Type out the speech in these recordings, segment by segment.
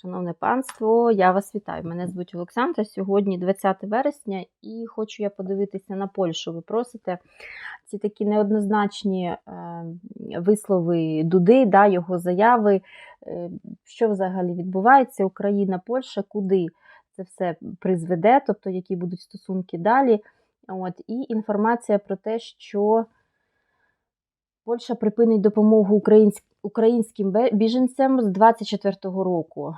Шановне панство, я вас вітаю. Мене звуть Олександра. Сьогодні 20 вересня, і хочу я подивитися на Польщу. Ви просите ці такі неоднозначні е, вислови Дуди, да, його заяви. Е, що взагалі відбувається? Україна, Польща, куди це все призведе, тобто які будуть стосунки далі. От, І інформація про те, що Польща припинить допомогу українським українським біженцям з 24-го року.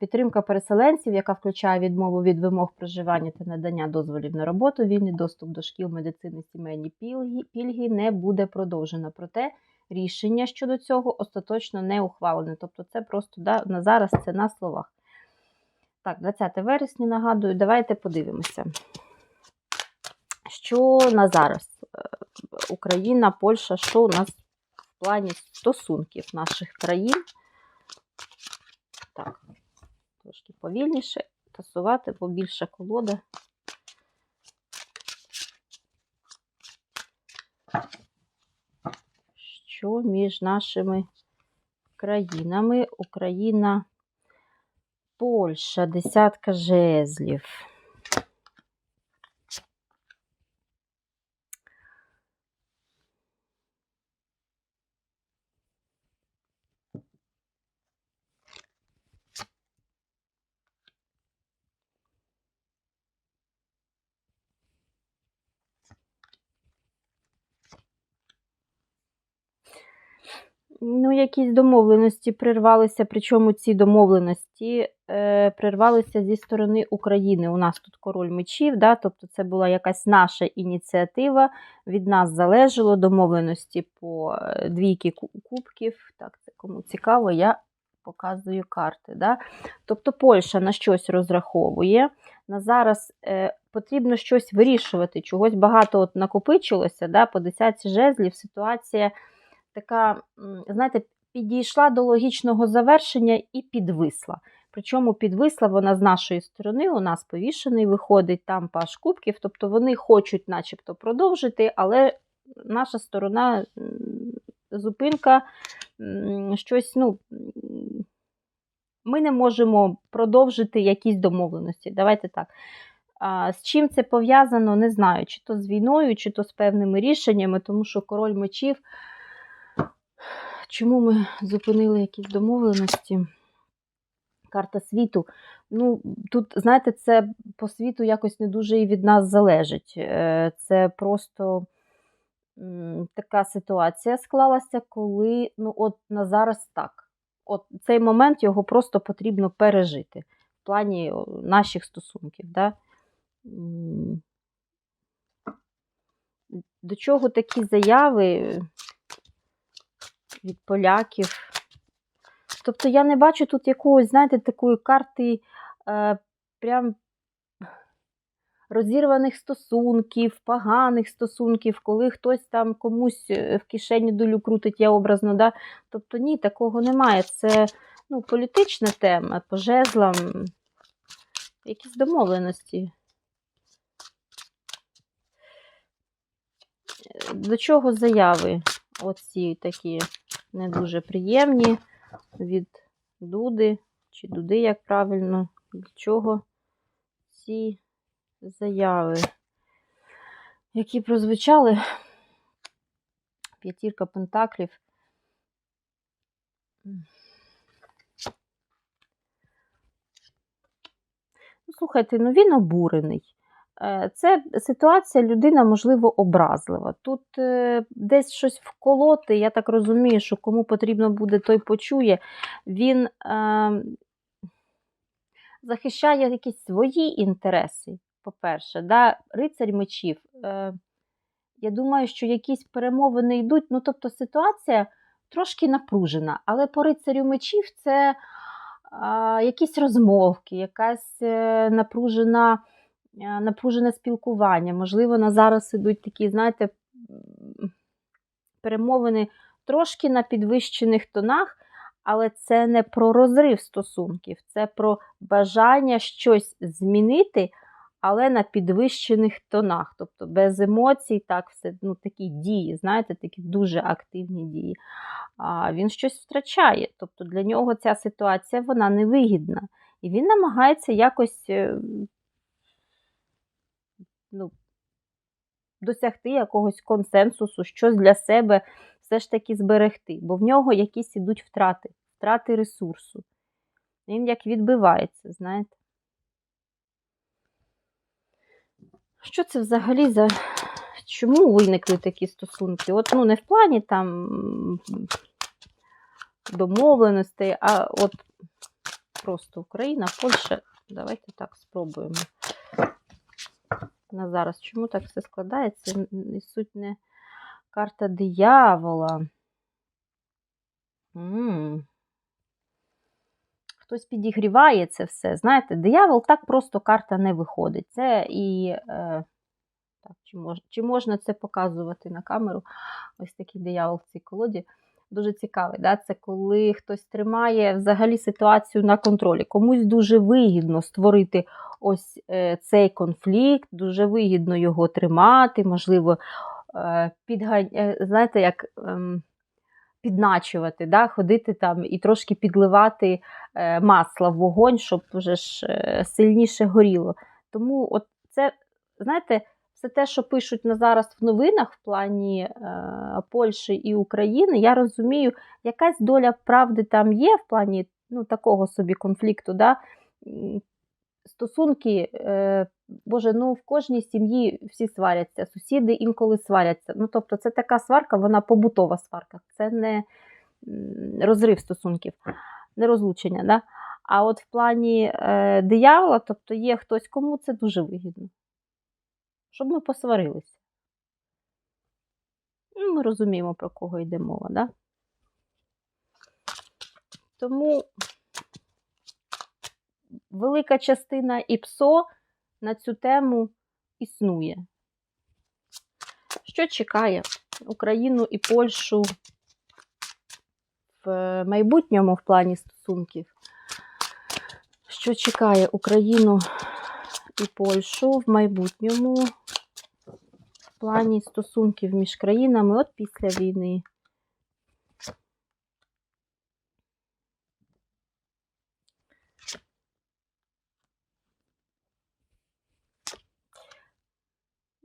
Підтримка переселенців, яка включає відмову від вимог проживання та надання дозволів на роботу, вільний доступ до шкіл медицини, сімейні пільги, не буде продовжена. Проте рішення щодо цього остаточно не ухвалене. Тобто, це просто да, на зараз це на словах. Так, 20 вересня нагадую, давайте подивимося. Що на зараз? Е, Україна, Польща, що у нас плані стосунків наших країн? Так, трошки повільніше тасувати, бо більша колода. Що між нашими країнами? Україна, Польща, десятка жезлів. Ну, якісь домовленості прервалися, причому ці домовленості е, прервалися зі сторони України. У нас тут король мечів, да? тобто це була якась наша ініціатива, від нас залежало домовленості по е, двійки кубків. Так, це кому цікаво, я показую карти. Да? Тобто Польща на щось розраховує. На зараз е, потрібно щось вирішувати, чогось багато от накопичилося, да? по десятці жезлів ситуація така, знаєте, підійшла до логічного завершення і підвисла. Причому підвисла вона з нашої сторони, у нас повішений виходить, там паш кубків, тобто вони хочуть начебто продовжити, але наша сторона, зупинка, щось, ну, ми не можемо продовжити якісь домовленості. Давайте так. З чим це пов'язано, не знаю, чи то з війною, чи то з певними рішеннями, тому що король мечів. Чому ми зупинили якісь домовленості? Карта світу. Ну, Тут, знаєте, це по світу якось не дуже і від нас залежить. Е, це просто така ситуація склалася, коли ну, от на зараз так. От Цей момент його просто потрібно пережити в плані наших стосунків. Да? До чого такі заяви? Від поляків. Тобто я не бачу тут якогось, знаєте, такої карти е, прям розірваних стосунків, поганих стосунків, коли хтось там комусь е, в кишені долю крутить, я образно. да? Тобто ні, такого немає. Це ну, політична тема, по жезлам, якісь домовленості. До чого заяви? Оці такі не дуже приємні від дуди, чи дуди, як правильно, для чого ці заяви, які прозвучали, п'ятірка пентаклів. Ну, Слухайте, ну він обурений. Е, це ситуація людина, можливо, образлива. Тут е, десь щось вколоти, я так розумію, що кому потрібно буде, той почує. Він е, захищає якісь свої інтереси, по-перше, да? рицарь мечів. Е, Я думаю, що якісь перемовини йдуть. Ну, тобто ситуація трошки напружена, але по рицарю мечів це е, якісь розмовки, якась е, напружена. Е, напружене спілкування. Можливо, на зараз ідуть такі, знаєте, перемовини трошки на підвищених тонах, але це не про розрив стосунків, це про бажання щось змінити, але на підвищених тонах, тобто без емоцій, так, все ну, такі дії, знаєте, такі дуже активні дії. А Він щось втрачає. Тобто для нього ця ситуація вона невигідна. І він намагається якось е, ну, досягти якогось консенсусу, щось для себе все ж таки зберегти, бо в нього якісь ідуть втрати, втрати ресурсу. Він як відбивається, знаєте. Що це взагалі за. Чому виникли такі стосунки? От, ну, не в плані там домовленостей, а от просто Україна, Польща. Давайте так спробуємо. На зараз. Чому так все складається? І суть не карта диявола. М -м. Хтось підігріває це все. Знаєте, диявол так просто карта не виходить. Це і. Е, так, Чи мож, чи можна це показувати на камеру? Ось такий диявол в цій колоді. Дуже цікавий. Да? Це коли хтось тримає взагалі ситуацію на контролі. Комусь дуже вигідно створити ось е, цей конфлікт, дуже вигідно його тримати, можливо, е, підгань... Е, знаєте, як. Е, підначувати, да, ходити там і трошки підливати масла в вогонь, щоб вже ж сильніше горіло. Тому от це, знаєте, все те, що пишуть на зараз в новинах в плані е, Польщі і України, я розумію, якась доля правди там є в плані ну, такого собі конфлікту. Да? Стосунки, е, Боже, ну в кожній сім'ї всі сваряться, сусіди інколи сваряться. Ну, тобто, це така сварка, вона побутова сварка, це не розрив стосунків, не розлучення. Да? А от в плані е, диявола, тобто є хтось, кому це дуже вигідно щоб ми посварилися. Ну, Ми розуміємо, про кого йде мова, да? Тому велика частина ІПСО на цю тему існує. Що чекає Україну і Польщу в майбутньому в плані стосунків? Що чекає Україну і Польщу в майбутньому в плані стосунків між країнами от після війни.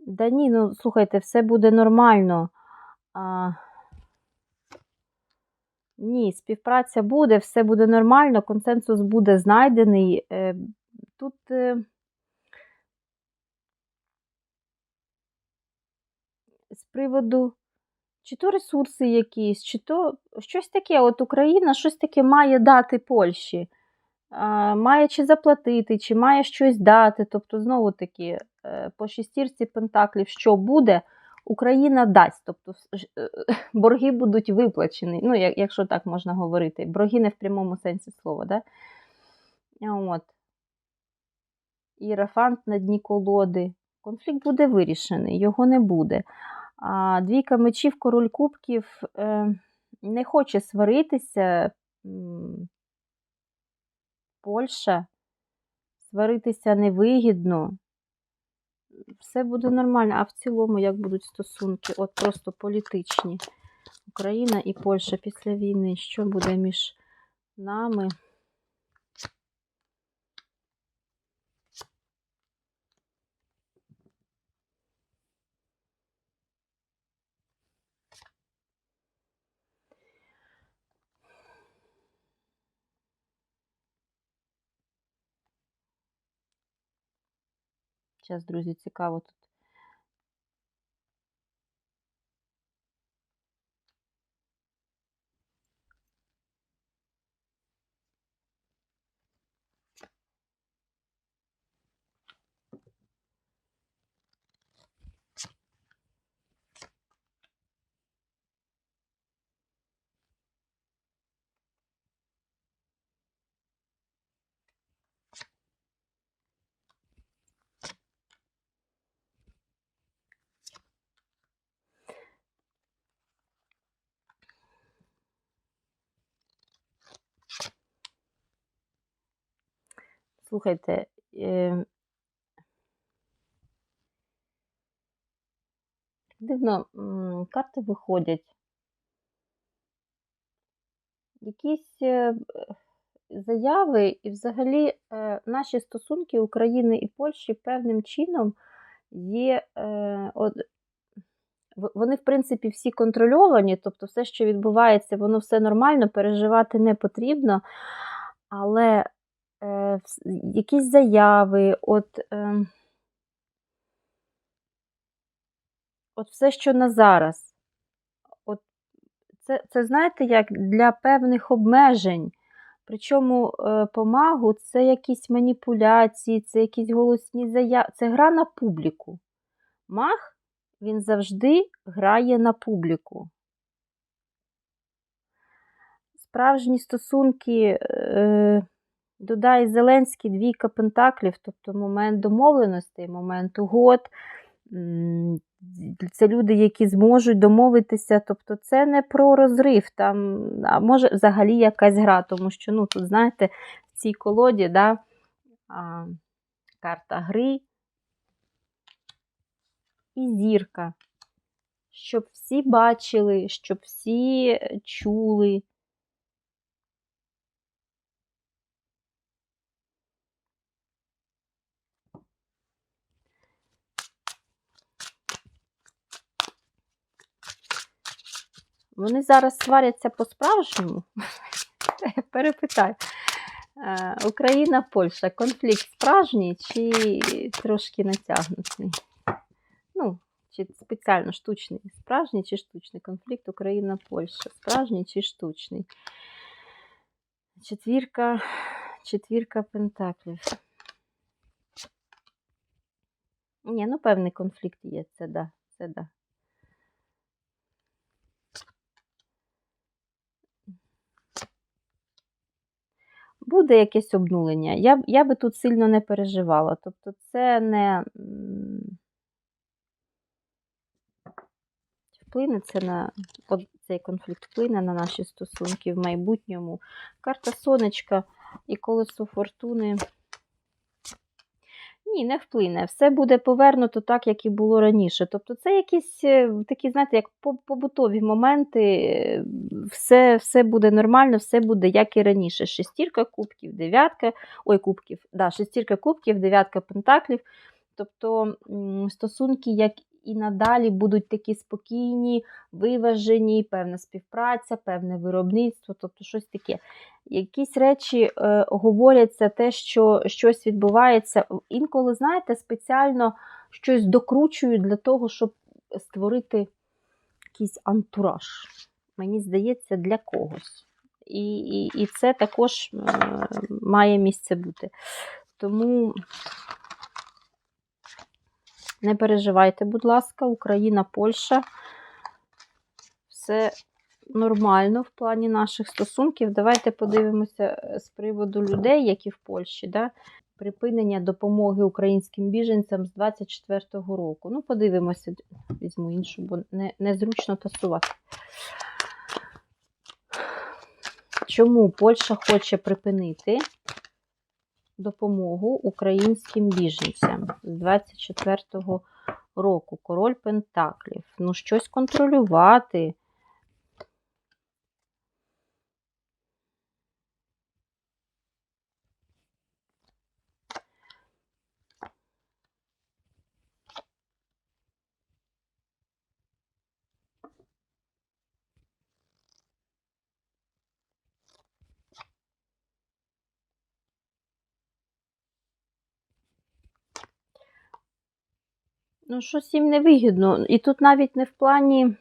Да ні, ну слухайте, все буде нормально. А... Ні, співпраця буде, все буде нормально, консенсус буде знайдений. Е, тут е, з приводу чи то ресурси якісь, чи то щось таке. От Україна щось таке має дати Польщі. Має чи заплатити, чи має щось дати. Тобто, знову таки, е, по шістірці Пентаклів, що буде, Україна дасть. Тобто е, борги будуть виплачені, ну, якщо так можна говорити. Борги не в прямому сенсі слова. Да? От. Ірафант на дні колоди. Конфлікт буде вирішений, його не буде. А Двійка мечів, король кубків е, не хоче сваритися. Польща, сваритися невигідно. Все буде нормально, а в цілому, як будуть стосунки, от просто політичні. Україна і Польща після війни. Що буде між нами? Зараз, друзі, цікаво тут. слухайте. Ем, дивно, карти виходять. Якісь е, е, заяви, і взагалі е, наші стосунки України і Польщі певним чином є. От, вони, в принципі, всі контрольовані, тобто все, що відбувається, воно все нормально, переживати не потрібно. Але е, якісь заяви, от, е, от все, що на зараз. От це, це знаєте, як для певних обмежень. Причому е, по це якісь маніпуляції, це якісь голосні заяви, це гра на публіку. Маг він завжди грає на публіку. Справжні стосунки е, додає Зеленський двійка пентаклів, тобто момент домовленостей, момент угод. Це люди, які зможуть домовитися. Тобто це не про розрив, там, а може взагалі якась гра, тому що ну, тут, знаєте, в цій колоді да, а, карта гри і зірка. Щоб всі бачили, щоб всі чули. Вони зараз сваряться по-справжньому. Перепитаю. Е, Україна, Польща, конфлікт справжній чи трошки натягнутий? Ну, чи спеціально штучний? Справжній чи штучний конфлікт Україна, Польща? Справжній чи штучний? Четвірка, четвірка пентаклів. Ні, ну певний конфлікт є, це да, це да. Буде якесь обнулення. Я, я би тут сильно не переживала. Тобто, це не вплине це на цей конфлікт вплине на наші стосунки в майбутньому. Карта сонечка і колесо фортуни. Ні, не вплине. Все буде повернуто так, як і було раніше. Тобто, це якісь е, такі, знаєте, як побутові моменти, е, все, все буде нормально, все буде як і раніше. Шестірка кубків, дев'ятка, ой, кубків, да, шестірка кубків, дев'ятка пентаклів. Тобто стосунки, як і надалі, будуть такі спокійні, виважені, певна співпраця, певне виробництво, тобто щось таке. Якісь речі е, говоряться, те, що щось відбувається. Інколи, знаєте, спеціально щось докручують для того, щоб створити якийсь антураж. Мені здається, для когось. І, і, і це також е, має місце бути. Тому не переживайте, будь ласка, Україна, Польща. Все нормально в плані наших стосунків. Давайте подивимося е, з приводу людей, які в Польщі. Да? Припинення допомоги українським біженцям з 24-го року. Ну, подивимося, візьму іншу, бо не, незручно тасувати. Чому Польща хоче припинити допомогу українським біженцям з 24-го року? Король Пентаклів. Ну, щось контролювати. Ну, щось їм не вигідно. І тут навіть не в плані.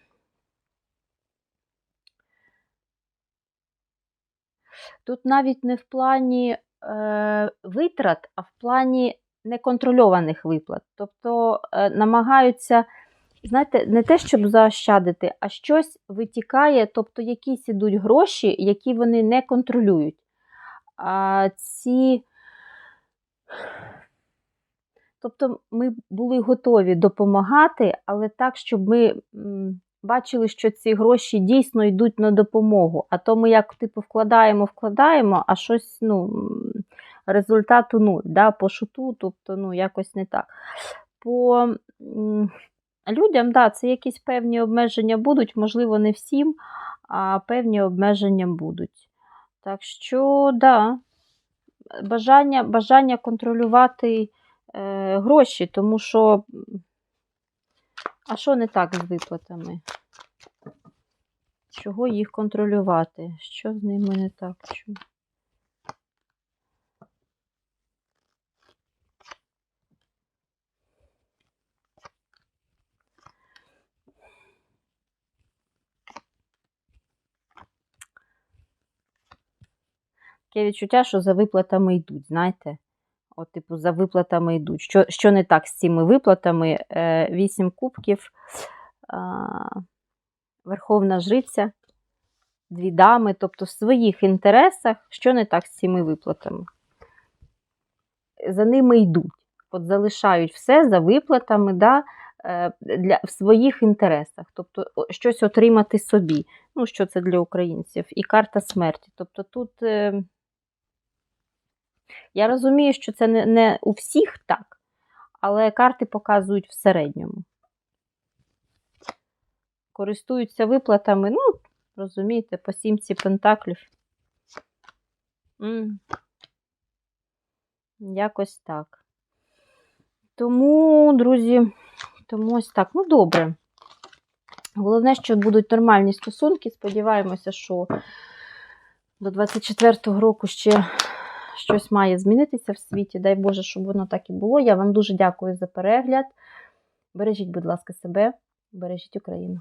Тут навіть не в плані е, витрат, а в плані неконтрольованих виплат. Тобто е, намагаються, знаєте, не те, щоб заощадити, а щось витікає, тобто якісь ідуть гроші, які вони не контролюють. А ці. Тобто ми були готові допомагати, але так, щоб ми бачили, що ці гроші дійсно йдуть на допомогу. А то ми як типу вкладаємо, вкладаємо, а щось ну, результату нуль. Да? По шуту, тобто ну, якось не так. По людям, да, це якісь певні обмеження будуть, можливо, не всім, а певні обмеження будуть. Так що, да, бажання, бажання контролювати е, гроші, тому що. А що не так з виплатами? Чого їх контролювати? Що з ними не так? Чому? Таке відчуття, що за виплатами йдуть, знаєте? От, типу, за виплатами йдуть. Що, що не так з цими виплатами? Е, Вісім кубків, Верховна Жриця, дві дами, тобто в своїх інтересах, що не так з цими виплатами? За ними йдуть. От залишають все за виплатами да, е, для, в своїх інтересах. Тобто щось отримати собі. Ну, що це для українців? І карта смерті. Тобто тут. Е, я розумію, що це не, не у всіх так, але карти показують в середньому. Користуються виплатами, ну, розумієте, по сімці пентаклів. М. Якось так. Тому, друзі, тому ось так. Ну, добре. Головне, що будуть нормальні стосунки. Сподіваємося, що до 24-го року ще щось має змінитися в світі. Дай Боже, щоб воно так і було. Я вам дуже дякую за перегляд. Бережіть, будь ласка, себе, бережіть Україну.